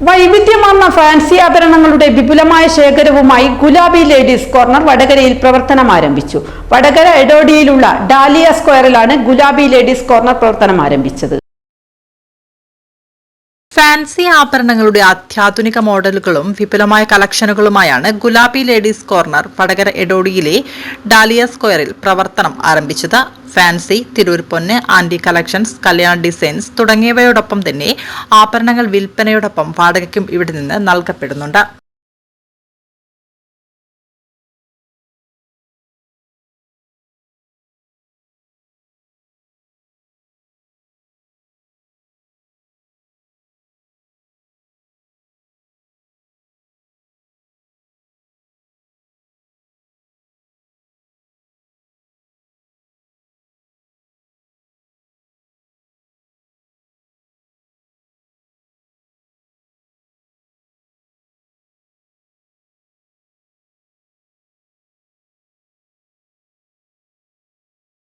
വൈവിധ്യമാർന്ന ഫാൻസി ആഭരണങ്ങളുടെ വിപുലമായ ശേഖരവുമായി gulabi ladies corner വടകരയിൽ പ്രവർത്തനം ആരംഭിച്ചു. വടകര എഡോഡിയിലുള്ള ഡാലിയ സ്ക്വയറിലാണ് ഗുലാബി ലേഡീസ് കോർണർ പ്രവർത്തനം ആരംഭിച്ചത്. ഫാൻസി ആഭരണങ്ങളുടെ അത്യാധുനിക മോഡലുകളും വിപുലമായ കളക്ഷനുകളുമായാണ് ഗുലാബി ലേഡീസ് കോർണർ വടകര എഡോഡിയിലെ ഡാലിയ സ്ക്വയറിൽ പ്രവർത്തനം ആരംഭിച്ചത്. ഫാൻസി തിരൂർ പൊന്ന് ആന്റി കളക്ഷൻസ് കല്യാൺ ഡിസൈൻസ് തുടങ്ങിയവയോടൊപ്പം തന്നെ ആഭരണങ്ങൾ വിൽപ്പനയോടൊപ്പം വാടകയ്ക്കും ഇവിടെ നിന്ന് നൽകപ്പെടുന്നുണ്ട്.